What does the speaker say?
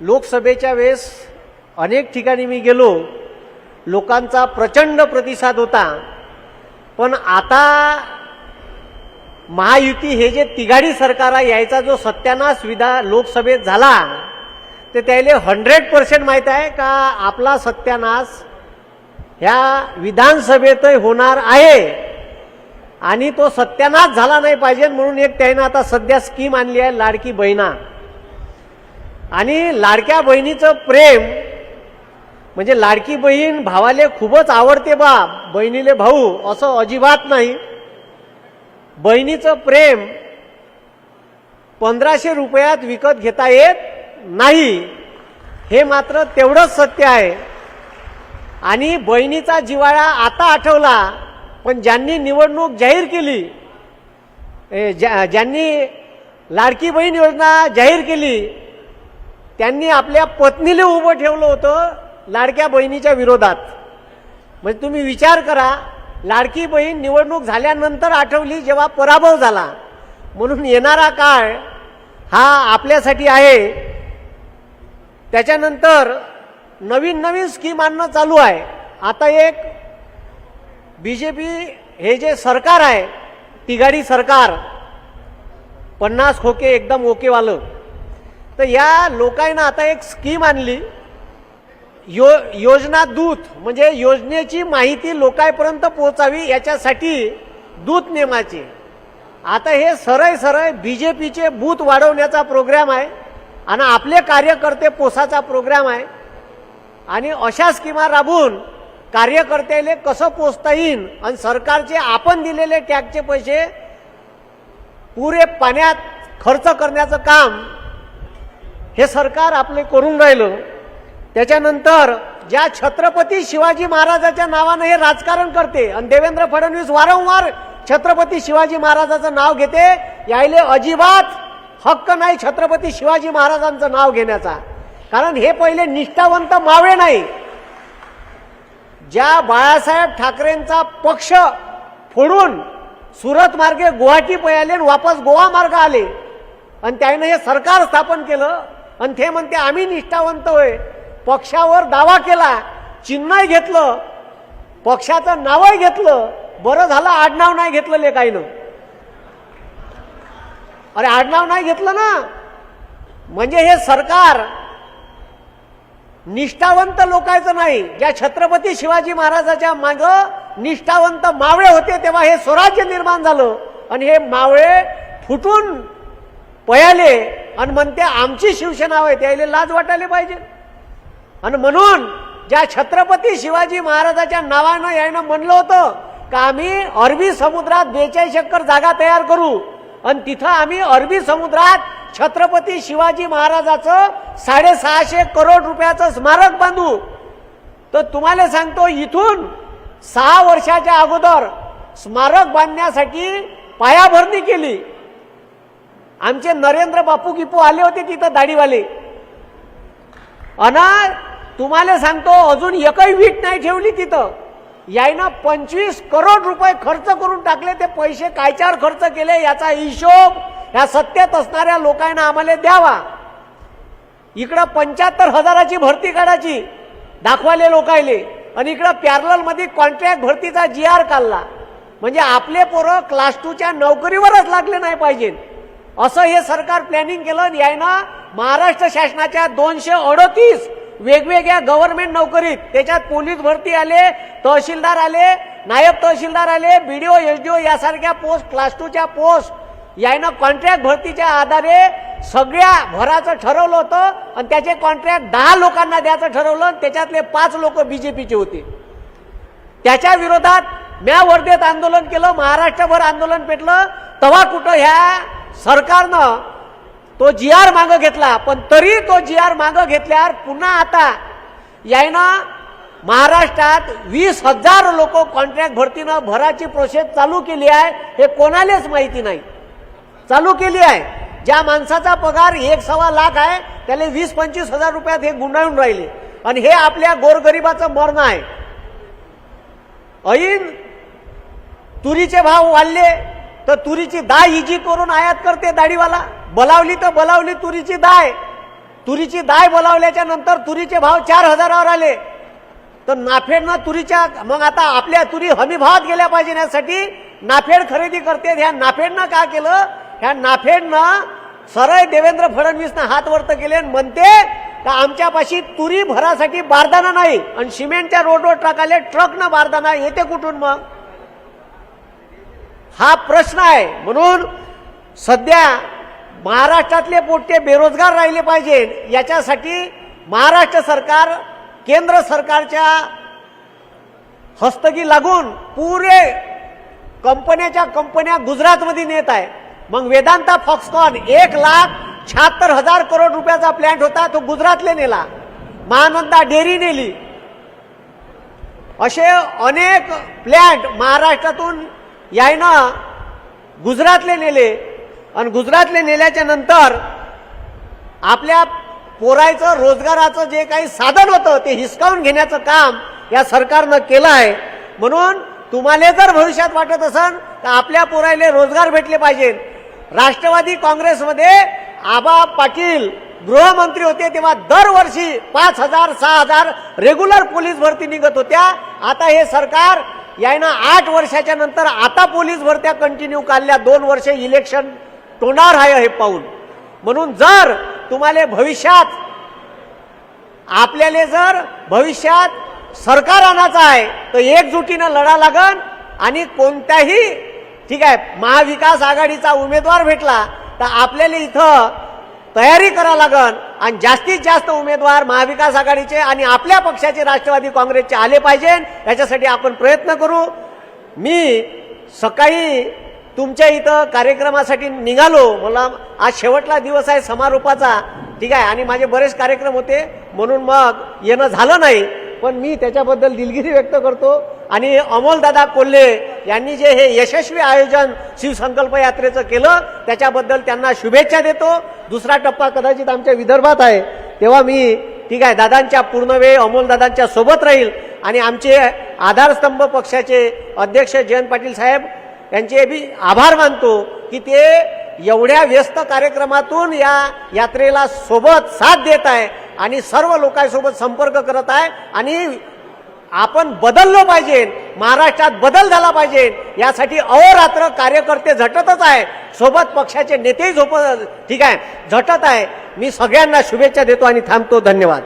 लोकसभेच्या वेळेस अनेक ठिकाणी मी गेलो. लोकांचा प्रचंड प्रतिसाद होता. पण आता महायुती हे जे तिघाडी सरकार आहे यायचा जो सत्यानाश विधा लोकसभेत झाला ते त्याला हंड्रेड पर्सेंट माहीत आहे का आपला सत्यानाश ह्या विधानसभेतही होणार आहे. आणि तो सत्यानाश झाला नाही पाहिजे म्हणून एक त्यानं आता सध्या स्कीम आणली आहे लाडकी बहिणा. आणि लाडक्या बहिणीचं प्रेम म्हणजे लाडकी बहीण भावाले खूपच आवडते बा बहिणीले भाऊ असं अजिबात नाही. बहिणीचं प्रेम पंधराशे रुपयात विकत घेता येत नाही. हे मात्र तेवढंच सत्य आहे. आणि बहिणीचा जिवाळा आता आठवला पण ज्यांनी निवडणूक जाहीर केली ज्या- ज्यांनी लाडकी बहीण योजना जाहीर केली त्यांनी आपल्या पत्नीला उभं ठेवलं होतं लाडक्या बहिणीच्या विरोधात. म्हणजे तुम्ही विचार करा लाडकी बहीण निवडणूक झाल्यानंतर आठवली जेव्हा पराभव झाला. म्हणून येणारा काळ हा आपल्यासाठी आहे. त्याच्यानंतर नवीन नवीन स्कीम आणणं चालू आहे. आता एक बी जे पी हे जे सरकार आहे तिघाडी सरकार पन्नास खोके एकदम ओकेवालं. तर या लोकांना आता एक स्कीम आणली. यो योजना दूत म्हणजे योजनेची माहिती लोकांपर्यंत पोहोचावी याच्यासाठी दूत नेमाचे. आता हे सरळ सरळ बी जे पीचे बूथ वाढवण्याचा प्रोग्राम आहे आणि आपले कार्यकर्ते पोसाचा प्रोग्राम आहे. आणि अशा स्कीमा राबवून कार्यकर्त्याले कसं पोचता येईल आणि सरकारचे आपण दिलेले टॅक्सचे पैसे पुरे पाण्यात खर्च करण्याचं काम हे सरकार आपले करून राहिलं त्याच्यानंतर ज्या छत्रपती शिवाजी महाराजाच्या नावानं हे राजकारण करते आणि देवेंद्र फडणवीस वारंवार छत्रपती शिवाजी महाराजाचं नाव घेते यायले अजिबात हक्क नाही छत्रपती शिवाजी महाराजांचं नाव घेण्याचा. कारण हे पहिले निष्ठावंत मावळे नाही. ज्या बाळासाहेब ठाकरेंचा पक्ष फोडून सुरत मार्गे गुवाहाटी पयाले वापस गोवा मार्ग आले आणि त्याने हे सरकार स्थापन केलं आणि ते म्हणते आम्ही निष्ठावंत होय. पक्षावर दावा केला चिन्हही घेतलं पक्षाचं नावही घेतलं बरं झालं आडनाव नाही घेतलं काहीनं अरे आडनाव नाही घेतलं ना? म्हणजे हे सरकार निष्ठावंत लोकांचं नाही. ज्या छत्रपती शिवाजी महाराजाच्या माग निष्ठावंत मावळे होते तेव्हा हे स्वराज्य निर्माण झालं. आणि हे मावळे फुटून पयाले आणि म्हणते आमची शिवसेना आहे त्याला लाज वाटायला पाहिजे. आणि म्हणून ज्या छत्रपती शिवाजी महाराजाच्या नावानं यानं म्हणलं होतं का आम्ही अरबी समुद्रात बेचाळीस एकर जागा तयार करू. आणि तिथं आम्ही अरबी समुद्रात छत्रपती शिवाजी महाराजाचं साडेसहाशे करोड रुपयाचं स्मारक बांधू. तर तुम्हाला सांगतो इथून सहा वर्षाच्या अगोदर स्मारक बांधण्यासाठी पायाभरणी केली. आमचे नरेंद्र बापू गिपू आले होते तिथं दाढीवाले. अना तुम्हाला सांगतो अजून एकही वीट नाही ठेवली तिथं. यायनं पंचवीस करोड रुपये खर्च करून टाकले ते पैसे कायच्यावर खर्च केले याचा हिशोब ह्या सत्तेत असणाऱ्या लोकांना आम्हाला द्यावा. इकडं पंच्याहत्तर हजाराची भरती काढायची दाखवाले लोकायले. आणि इकडं पॅरलमध्ये कॉन्ट्रॅक्ट भरतीचा जी आर काढला. म्हणजे आपले पोरं क्लास टूच्या नोकरीवरच लागले नाही पाहिजे असं हे सरकार प्लॅनिंग केलं यायनं महाराष्ट्र शासनाच्या दोनशे अडतीस वेगवेगळ्या गव्हर्नमेंट नोकरीत त्याच्यात पोलीस भरती आले तहसीलदार आले नायब तहसीलदार आले बीडीओ एसडीओ यासारख्या पोस्ट क्लास टूच्या पोस्ट यायनं कॉन्ट्रॅक्ट भरतीच्या आधारे सगळ्या भराचं ठरवलं होतं आणि त्याचे कॉन्ट्रॅक्ट दहा लोकांना द्यायचं ठरवलं आणि त्याच्यातले पाच लोक बीजेपीचे होते. त्याच्या विरोधात म्या वर्धेत आंदोलन केलं महाराष्ट्रभर आंदोलन पेटलं तेव्हा कुठं ह्या सरकारनं तो जी आर मागं घेतला पण तरी तो जी आर मागं घेतल्यावर पुन्हा आता यायनं महाराष्ट्रात वीस हजार लोक कॉन्ट्रॅक्ट भरतीनं भराची प्रोसेस चालू केली आहे हे कोणालाच माहिती नाही. चालू केली आहे. ज्या माणसाचा पगार एक सव्वा लाख आहे त्याला वीस पंचवीस हजार रुपयात हे गुंडाळून राहिले. आणि हे आपल्या गोरगरिबाचं मरण आहे. ऐन तुरीचे भाव वाढले तर तुरीची दाय इजी करून आयात करते दाढीवाला बलावली तर बलावली तुरीची दाय तुरीची दाय बोलावल्याच्या नंतर तुरीचे भाव चार हजारावर आले. तर नाफेडनं तुरीच्या मग आता आपल्या तुरी हमी भावात गेल्या पाहिजे यासाठी नाफेड खरेदी करते. ह्या नाफेडनं का केलं? ह्या नाफेडनं सरळ देवेंद्र फडणवीसनं हात वर्त केले म्हणते का आमच्यापाशी तुरी भरासाठी बारदाना नाही आणि सिमेंटच्या रोडवर टाकाले ट्रकनं बारदाना येते कुठून मग? हा प्रश्न आहे. म्हणून सध्या महाराष्ट्रातले पोट्टे बेरोजगार राहिले पाहिजे. याच्यासाठी महाराष्ट्र सरकार केंद्र सरकारच्या हस्तगी लागून पुरे कंपन्याच्या कंपन्या गुजरातमध्ये नेत आहे. मग वेदांता फॉक्सकॉन एक लाख शहात्तर हजार करोड रुपयाचा प्लॅन्ट होता तो गुजरातले नेला. महानंदा डेअरी नेली. असे अनेक प्लॅन्ट महाराष्ट्रातून यायनं गुजरातले नेले. आणि गुजरातले नेल्याच्या नंतर आपल्या पोरायचं रोजगाराचं जे काही साधन होतं ते हिसकावून घेण्याचं काम या सरकारनं केलं आहे. म्हणून तुम्हाला जर भविष्यात वाटत असन तर आपल्या पोरायले रोजगार भेटले पाहिजे. राष्ट्रवादी काँग्रेसमध्ये आबा पाटील गृहमंत्री होते तेव्हा दरवर्षी पाच हजार सहा हजार रेग्युलर पोलीस भरती निघत होत्या. आता हे सरकार यायनं आठ वर्षाच्या नंतर आता पोलीस भरत्या कंटिन्यू काढल्या. दोन वर्ष इलेक्शन तोंडावर आहे हे पाहून. म्हणून जर तुम्हाला भविष्यात आपल्याला जर भविष्यात सरकार आणायचं आहे तर एकजुटीनं लढा लागन आणि कोणत्याही ठीक आहे महाविकास आघाडीचा उमेदवार भेटला तर आपल्याला इथं तयारी करा लागन. आणि जास्तीत जास्त उमेदवार महाविकास आघाडीचे आणि आपल्या पक्षाचे राष्ट्रवादी काँग्रेसचे आले पाहिजे याच्यासाठी आपण प्रयत्न करू. मी सकाळी तुमच्या इथं कार्यक्रमासाठी निघालो. मला आज शेवटला दिवस आहे समारोपाचा. ठीक आहे? आणि माझे बरेच कार्यक्रम होते. म्हणून मग येणं झालं नाही. पण मी त्याच्याबद्दल दिलगिरी व्यक्त करतो. आणि अमोलदादा कोल्हे यांनी जे हे यशस्वी आयोजन शिवसंकल्प यात्रेचं केलं त्याच्याबद्दल त्यांना शुभेच्छा देतो. दुसरा टप्पा कदाचित आमच्या विदर्भात आहे. तेव्हा मी ठीक आहे दादांच्या पूर्णवेळ अमोलदादांच्या सोबत राहील. आणि आमचे आधारस्तंभ पक्षाचे अध्यक्ष जयंत पाटील साहेब यांचे बी आभार मानतो की ते एवढ्या व्यस्त कार्यक्रमातून या यात्रेला सोबत साथ देत आहे आणि सर्व लोकांसोबत संपर्क करत आहे. आणि आपण बदललो पाहिजे. महाराष्ट्रात बदल झाला पाहिजे. यासाठी अहोरात्र कार्यकर्ते झटतच आहे सोबत पक्षाचे नेतेही झोप ठीक आहे. झटत आहे मी सगळ्यांना शुभेच्छा देतो आणि थांबतो. धन्यवाद.